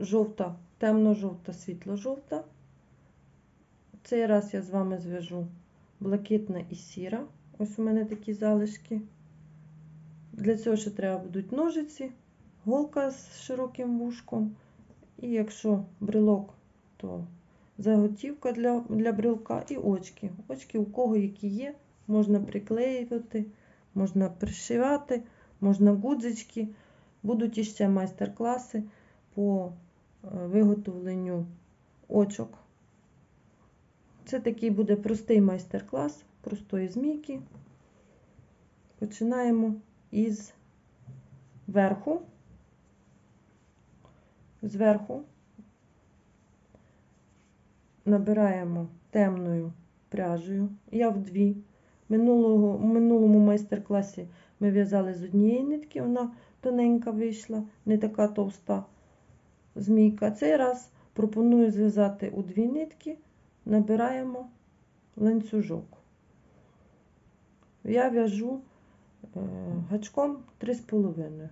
жовта, темно-жовта, світло-жовта. Цей раз я з вами зв'яжу блакитна і сіра. Ось у мене такі залишки. Для цього ще треба будуть ножиці, голка з широким вушком. І якщо брелок, то заготівка для, для брелка і очки. Очки у кого які є, можна приклеювати, можна пришивати, можна гудзички. Будуть іще майстер-класи по виготовленню очок. Це такий буде простий майстер-клас простої змійки. Починаємо із верху. Зверху набираємо темною пряжею. Я в дві. Минулого, в минулому майстер-класі ми в'язали з однієї нитки, вона тоненька вийшла, не така товста змійка. Цей раз пропоную зв'язати у дві нитки, набираємо ланцюжок. Я в'яжу е, гачком 3,5.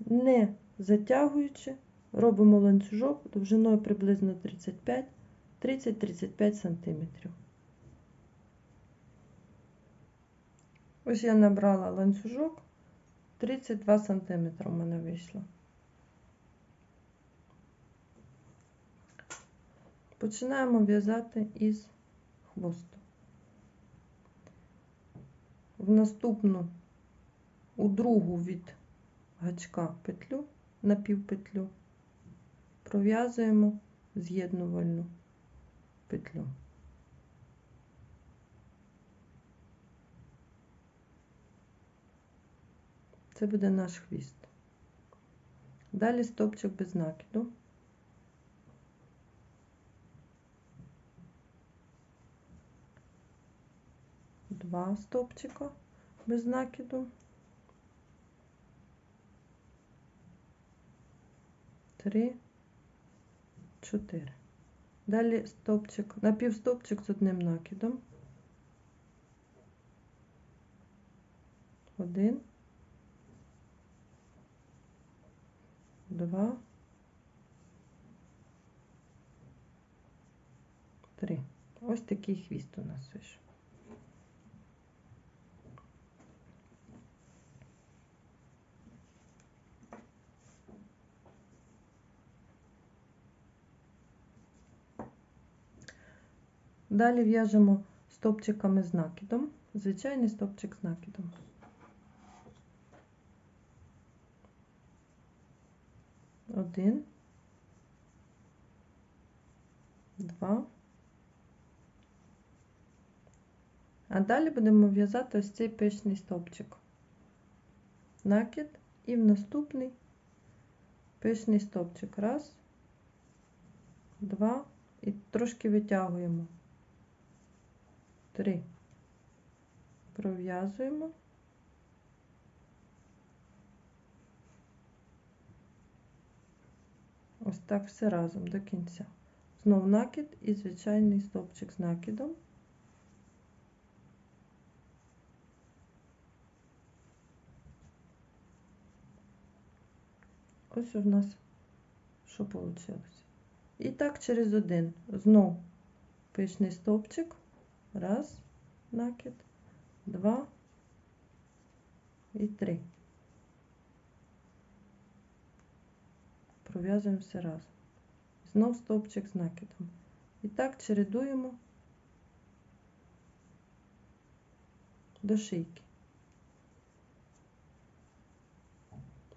Не затягуючи, робимо ланцюжок довжиною приблизно 35 30-35 см. Ось я набрала ланцюжок, 32 см у мене вийшло. Починаємо в'язати із хвосту. В наступну, у другу від гачка петлю на півпетлю пров'язуємо з'єднувальну петлю. Це буде наш хвіст. Далі стопчик без накиду. Два стопчика без накиду. Три, чотири. Далі стопчик, напівстопчик з одним накидом. Один. Два. Три. Ось такий хвіст у нас вийшов. Далі в'яжемо стопчиками з накидом, звичайний стопчик з накидом. Один, два. А далі будемо в'язати ось цей пишний стовпчик. Накид і в наступний пишний стовпчик. Раз, два і трошки витягуємо. Три. Пров'язуємо. Ось так все разом до кінця. Знов накид і звичайний стовпчик з накидом. Ось у нас що вийшло. І так через один. Знов пишний стовпчик. Раз, накид, два і три. Пров'язуємо все разом. Знов стовпчик з накидом. І так чередуємо до шийки.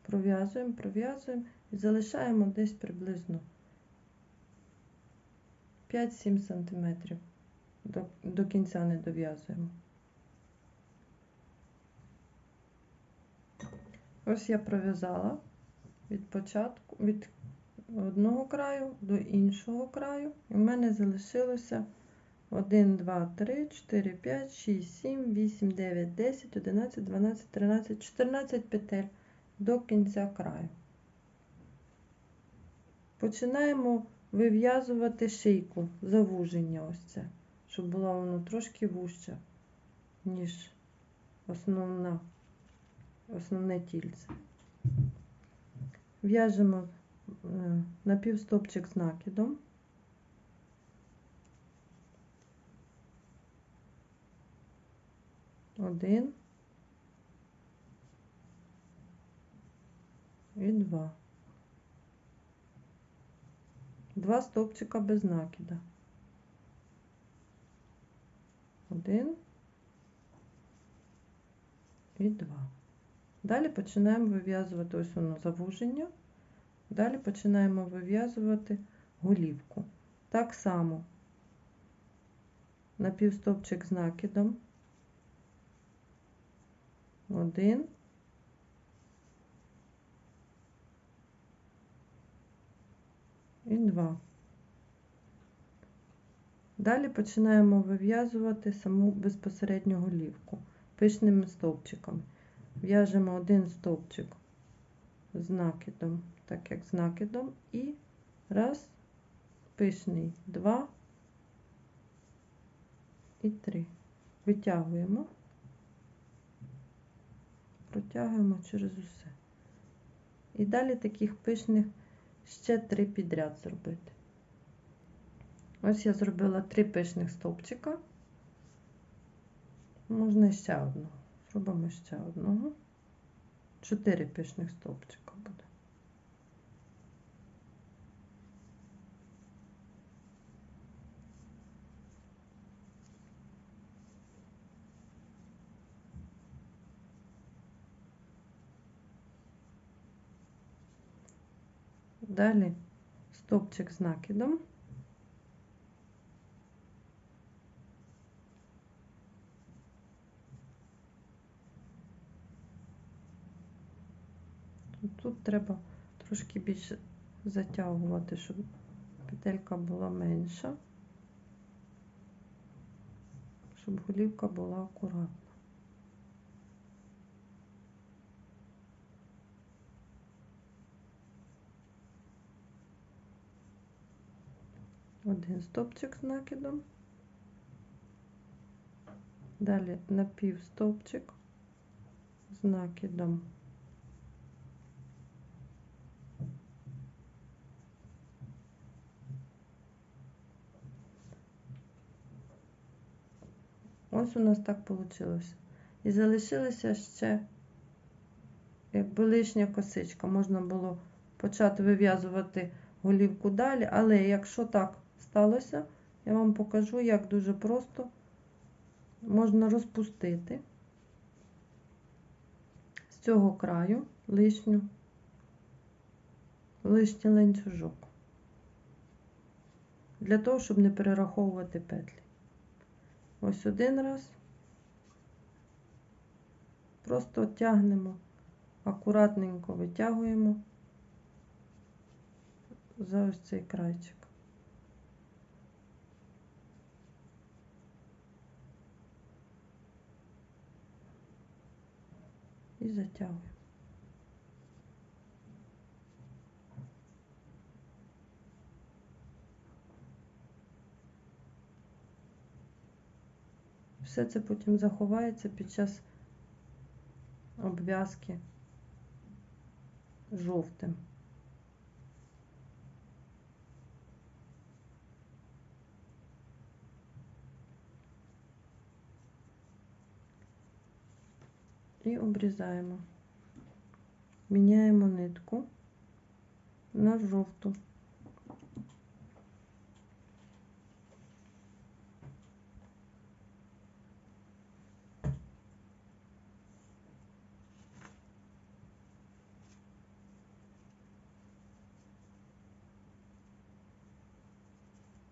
Пров'язуємо, пров'язуємо і залишаємо десь приблизно 5-7 см. До, до кінця не дов'язуємо. Ось я пров'язала від початку, від одного краю до іншого краю, і в мене залишилося 1, 2, 3, 4, 5, 6, 7, 8, 9, 10, 11, 12, 13, 14 петель до кінця краю. Починаємо вив'язувати шийку, завуження ось це, щоб було воно трошки вужче, ніж основна, основне тільце. В'яжемо е, напівстопчик з накидом. Один і два. Два стовпчика без накида. Один і два. Далі починаємо вив'язувати ось воно завуження. Далі починаємо вив'язувати голівку. Так само напівстопчик з накидом. Один. І два. Далі починаємо вив'язувати саму безпосередню голівку пишними стовпчиками. В'яжемо один стовпчик з накидом, так як з накидом, і раз, пишний, два і три. Витягуємо, протягуємо через усе. І далі таких пишних ще три підряд зробити. Ось я зробила три пишних стовпчика. Можна ще одного. Зробимо ще одного. Чотири пишних стовпчика буде. Далі стовпчик з накидом. Тут треба трошки більше затягувати, щоб петелька була менша, щоб голівка була акуратна. Один стовпчик з накидом, далі напівстовпчик з накидом. Ось у нас так вийшло. І залишилася ще, якби лишня косичка. Можна було почати вив'язувати голівку далі, але якщо так сталося, я вам покажу, як дуже просто можна розпустити з цього краю лишню, лишній ланцюжок. Для того, щоб не перераховувати петлі. Ось один раз. Просто тягнемо, акуратненько витягуємо за ось цей крайчик. І затягуємо. Все це потім заховається під час обв'язки жовтим. І обрізаємо. Міняємо нитку на жовту.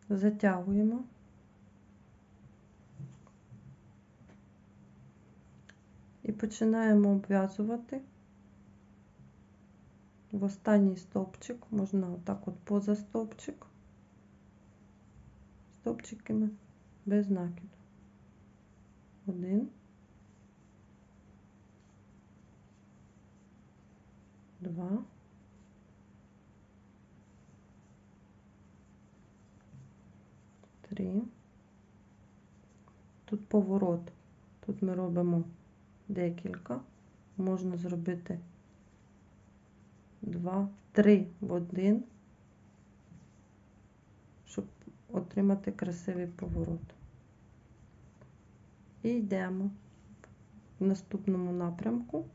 Затягуємо. І починаємо обв'язувати в останній стовпчик, можна отак от поза стовпчик, стовпчиками без накиду. Один, два. Три. Тут поворот. Тут ми робимо декілька. Можна зробити два, три в один, щоб отримати красивий поворот. І йдемо в наступному напрямку,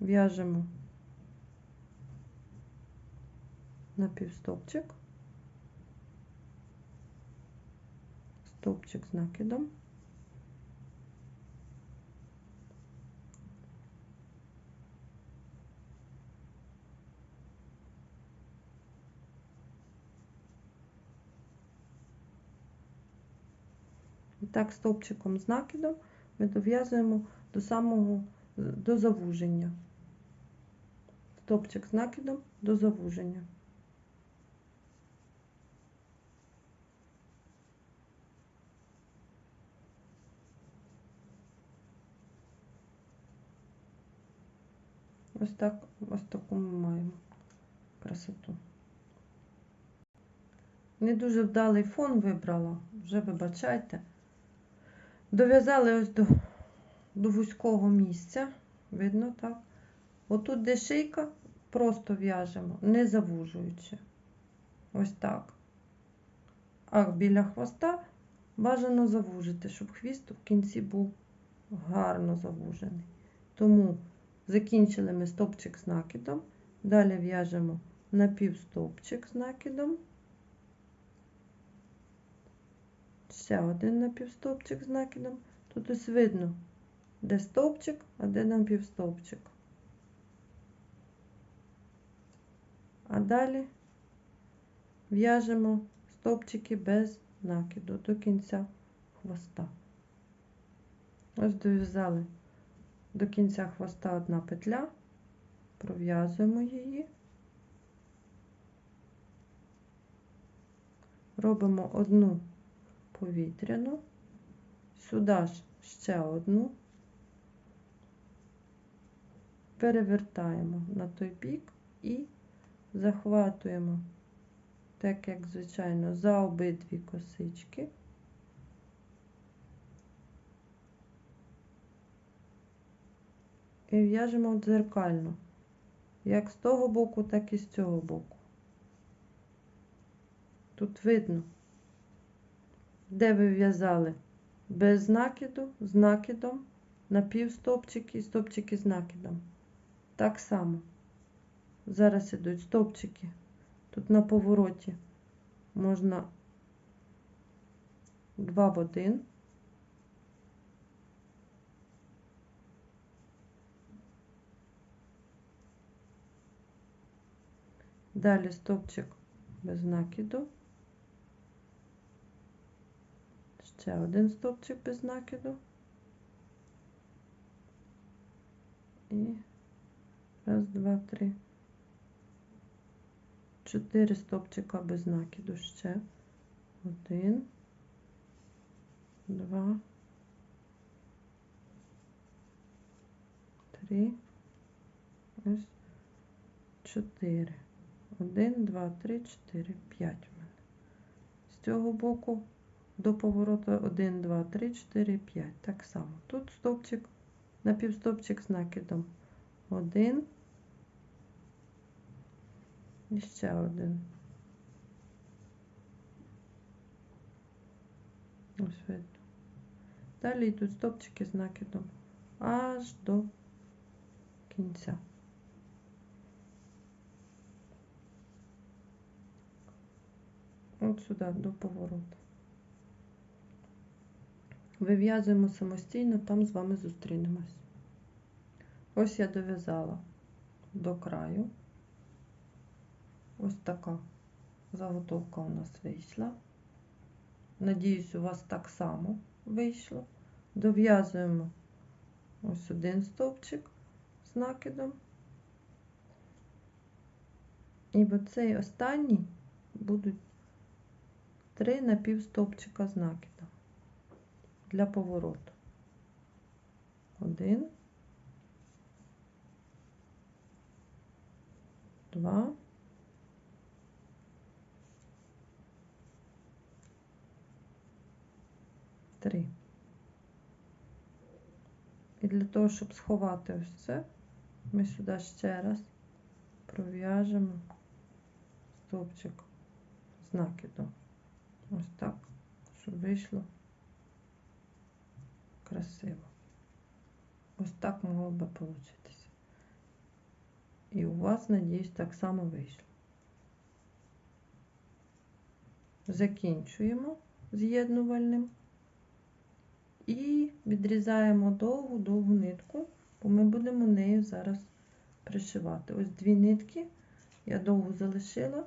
в'яжемо напівстопчик, стовпчик з накидом. І так, стовпчиком з накидом ми дов'язуємо до самого до завуження. Стовпчик з накидом до завуження. Ось так, ось таку ми маємо красоту. Не дуже вдалий фон вибрала, вже вибачайте. Дов'язали ось до, до вузького місця, видно так. Отут, де шийка, просто в'яжемо, не завужуючи. Ось так. А біля хвоста бажано завужити, щоб хвіст в кінці був гарно завужений. Тому закінчили ми стовпчик з накидом, далі в'яжемо напівстовпчик з накидом. ще один напівстовпчик з накидом. Тут ось видно, де стовпчик, а де напівстовпчик. А далі в'яжемо стовпчики без накиду до кінця хвоста. Ось дов'язали до кінця хвоста одна петля, пров'язуємо її, робимо одну повітряну, сюди ж ще одну, перевертаємо на той бік і захватуємо, так як звичайно, за обидві косички. І в'яжемо дзеркально, як з того боку, так і з цього боку. Тут видно де ви в'язали без накиду, з накидом, напівстопчики, стопчики з накидом. Так само. Зараз ідуть стопчики. Тут на повороті можна два в один. Далі стопчик без накиду. Ще один стовпчик без накиду. І раз, два, три. Чотири стовпчика без накиду ще. Один, два, три, ось чотири. Один, два, три, чотири, п'ять у мене. З цього боку до повороту 1, 2, 3, 4, 5. Так само. Тут стовпчик, напівстовпчик з накидом. 1 і ще один. Ось видно. Далі йдуть стовпчики з накидом аж до кінця. От сюди до повороту. Вив'язуємо самостійно, там з вами зустрінемось. Ось я дов'язала до краю. Ось така заготовка у нас вийшла. Надіюсь, у вас так само вийшло. Дов'язуємо ось один стовпчик з накидом. І оцей останній будуть три напівстовпчика з накидом для повороту. Один, два, три. І для того, щоб сховати ось це, ми сюди ще раз пров'яжемо стовпчик з накидом. Ось так, щоб вийшло красиво. Ось так могло би получитися. І у вас, надіюсь, так само вийшло. Закінчуємо з'єднувальним і відрізаємо довгу-довгу нитку, бо ми будемо нею зараз пришивати. Ось дві нитки я довго залишила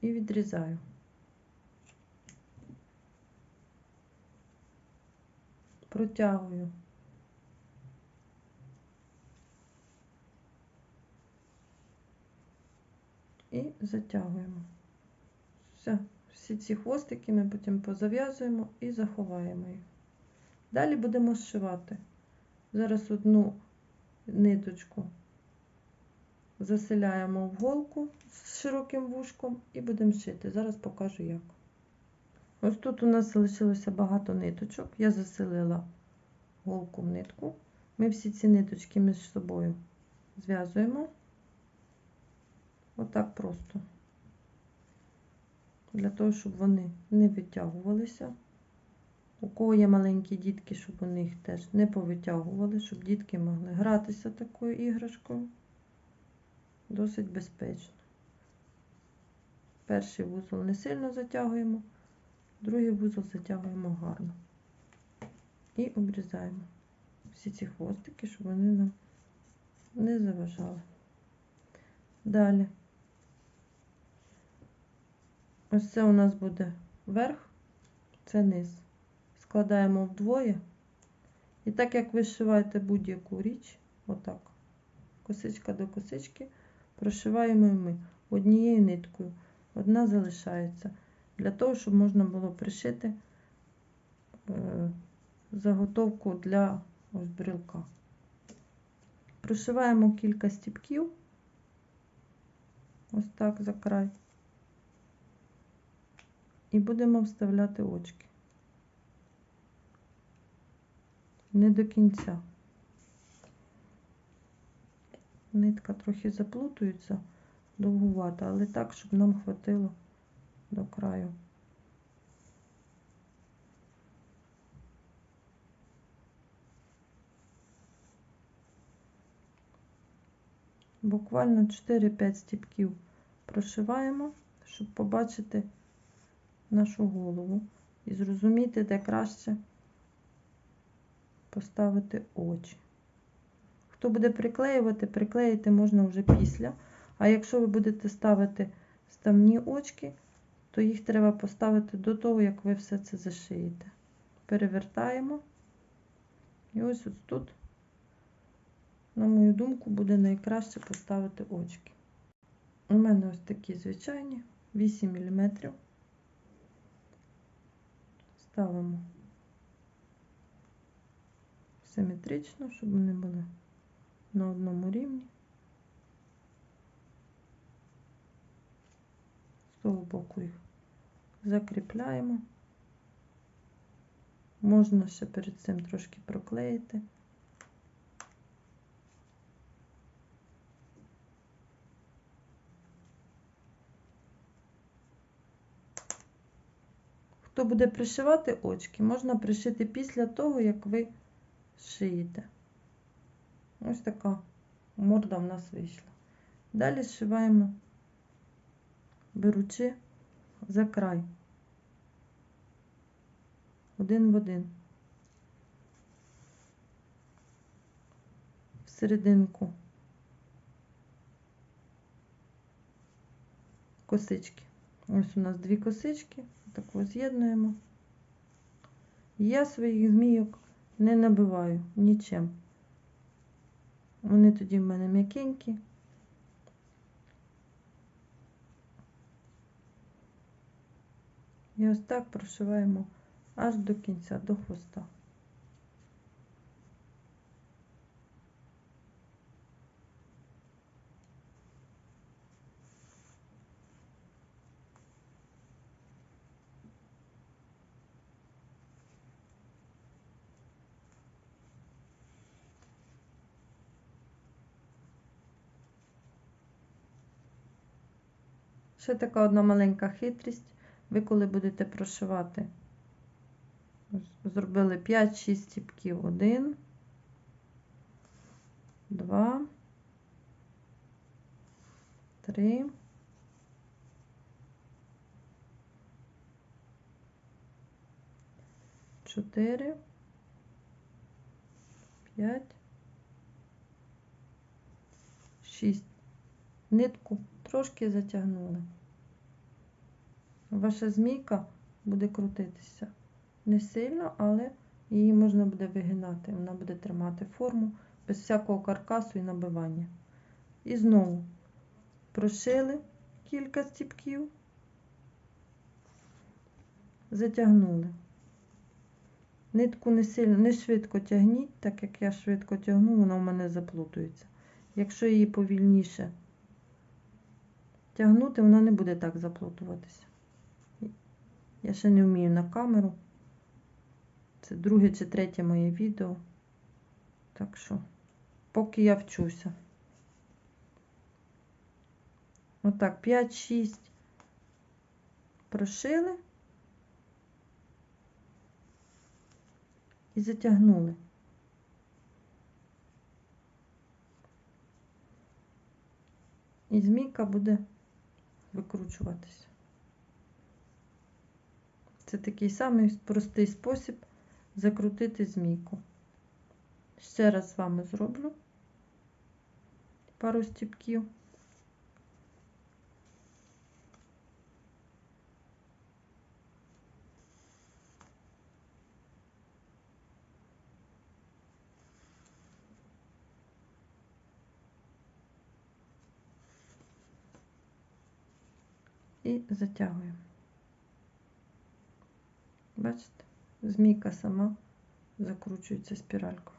і відрізаю. Протягую. І затягуємо. Все, всі ці хвостики ми потім позав'язуємо і заховаємо їх. Далі будемо зшивати. Зараз одну ниточку заселяємо в голку з широким вушком і будемо шити. Зараз покажу як. Ось тут у нас залишилося багато ниточок. Я заселила голку в нитку. Ми всі ці ниточки між собою зв'язуємо. Отак просто. Для того, щоб вони не витягувалися. У кого є маленькі дітки, щоб вони їх теж не повитягували, щоб дітки могли гратися такою іграшкою. Досить безпечно. Перший вузол не сильно затягуємо, другий вузол затягуємо гарно. І обрізаємо всі ці хвостики, щоб вони нам не заважали. Далі. Ось це у нас буде верх, це низ. Складаємо вдвоє. І так як вишиваєте будь-яку річ, отак, косичка до косички, прошиваємо ми однією ниткою. Одна залишається. Для того, щоб можна було пришити е, заготовку для ось брілка. Прошиваємо кілька стіпків, ось так за край. І будемо вставляти очки. Не до кінця. Нитка трохи заплутується, довгувата, але так, щоб нам хватило до краю. Буквально 4-5 стіпків прошиваємо, щоб побачити нашу голову і зрозуміти, де краще поставити очі. Хто буде приклеювати, приклеїти можна вже після. А якщо ви будете ставити ставні очки, то їх треба поставити до того, як ви все це зашиєте. Перевертаємо. І ось ось тут, на мою думку, буде найкраще поставити очки. У мене ось такі звичайні 8 мм. Ставимо симетрично, щоб вони були на одному рівні. З того боку їх закріпляємо. Можна ще перед цим трошки проклеїти. Хто буде пришивати очки, можна пришити після того, як ви шиєте. Ось така морда в нас вийшла. Далі зшиваємо, беручи за край. Один в один. В серединку косички. Ось у нас дві косички, таку з'єднуємо. Я своїх змійок не набиваю нічим. Вони тоді в мене м'якенькі. І ось так прошиваємо аж до кінця, до хвоста. Ще така одна маленька хитрість. Ви коли будете прошивати, зробили 5-6 стіпків. 1, 2, 3, 4, 5, 6. Нитку трошки затягнули. Ваша змійка буде крутитися. Не сильно, але її можна буде вигинати. Вона буде тримати форму без всякого каркасу і набивання. І знову прошили кілька стіпків, затягнули. Нитку не сильно, не швидко тягніть, так як я швидко тягну, вона в мене заплутується. Якщо її повільніше тягнути, вона не буде так заплутуватися. Я ще не вмію на камеру. Це друге чи третє моє відео. Так що, поки я вчуся. Отак, 5-6 прошили і затягнули. І змійка буде викручуватися. Це такий самий простий спосіб закрутити змійку. Ще раз з вами зроблю пару стіпків. І затягуємо. Бачите, змійка сама закручується спіралькою.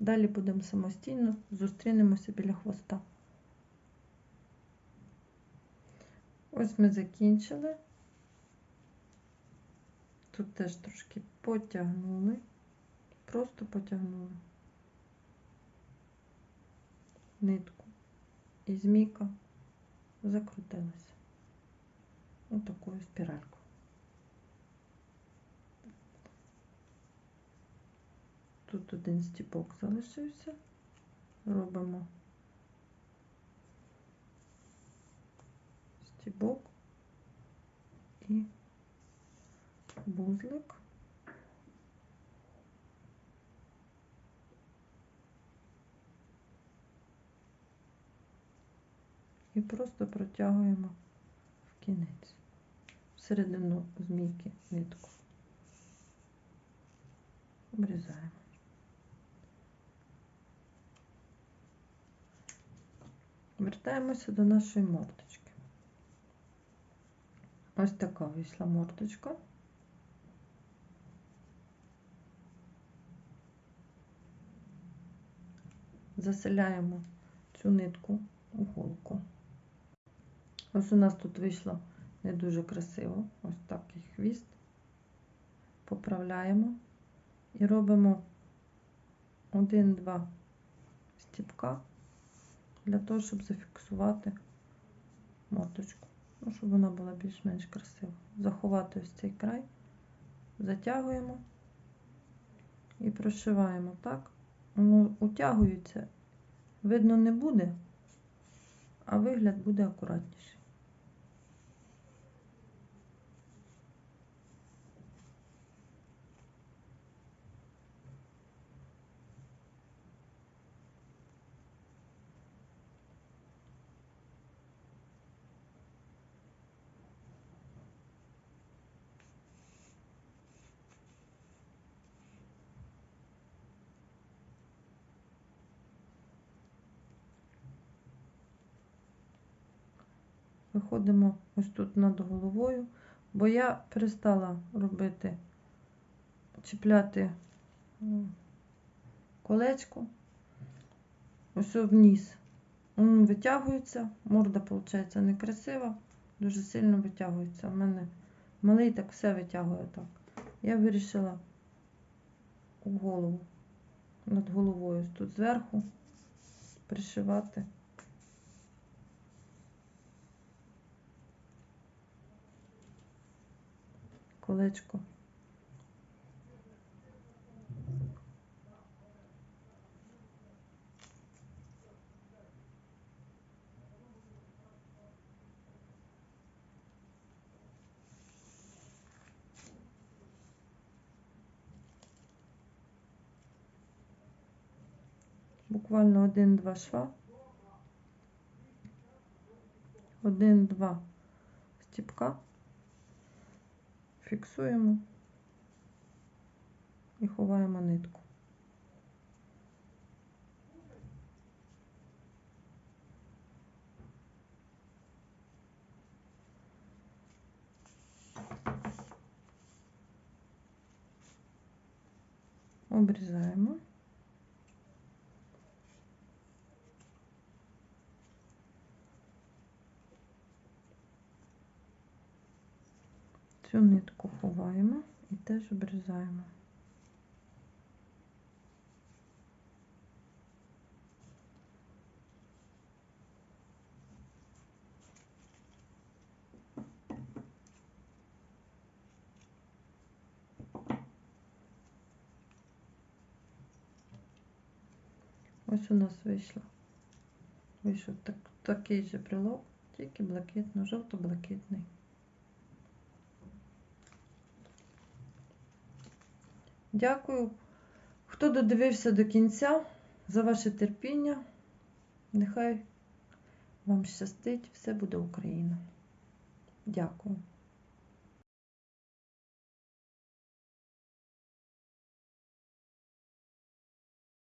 Далі будемо самостійно, зустрінемося біля хвоста. Ось ми закінчили. Тут теж трошки потягнули, просто потягнули нитку, і змійка закрутилася. Ось такою спіралькою. Тут один стіпок залишився. Робимо стібок і бузлик. І просто протягуємо в кінець, всередину змійки нитку. Обрізаємо. Вертаємося до нашої мордочки. Ось така вийшла мордочка. Заселяємо цю нитку у голку. Ось у нас тут вийшло не дуже красиво. Ось такий хвіст. Поправляємо і робимо один-два стіпка для того, щоб зафіксувати моточку. Ну, щоб вона була більш-менш красива. Заховати ось цей край, затягуємо і прошиваємо так. Воно утягується, видно не буде, а вигляд буде акуратніший. Виходимо ось тут над головою, бо я перестала робити, чіпляти колечко ось вниз. Воно витягується, морда, виходить, некрасива, дуже сильно витягується. У мене малий так все витягує так. Я вирішила у голову, над головою, тут зверху пришивати. Колечко. Буквально один-два шва. Один-два стіпка. Фіксуємо і ховаємо нитку. Обрізаємо. Цю нитку ховаємо і теж обрізаємо. Ось у нас вийшло. Вийшов так, такий же брелок, тільки блакитно, жовто-блакитний. Дякую, хто додивився до кінця за ваше терпіння. Нехай вам щастить, все буде Україна. Дякую.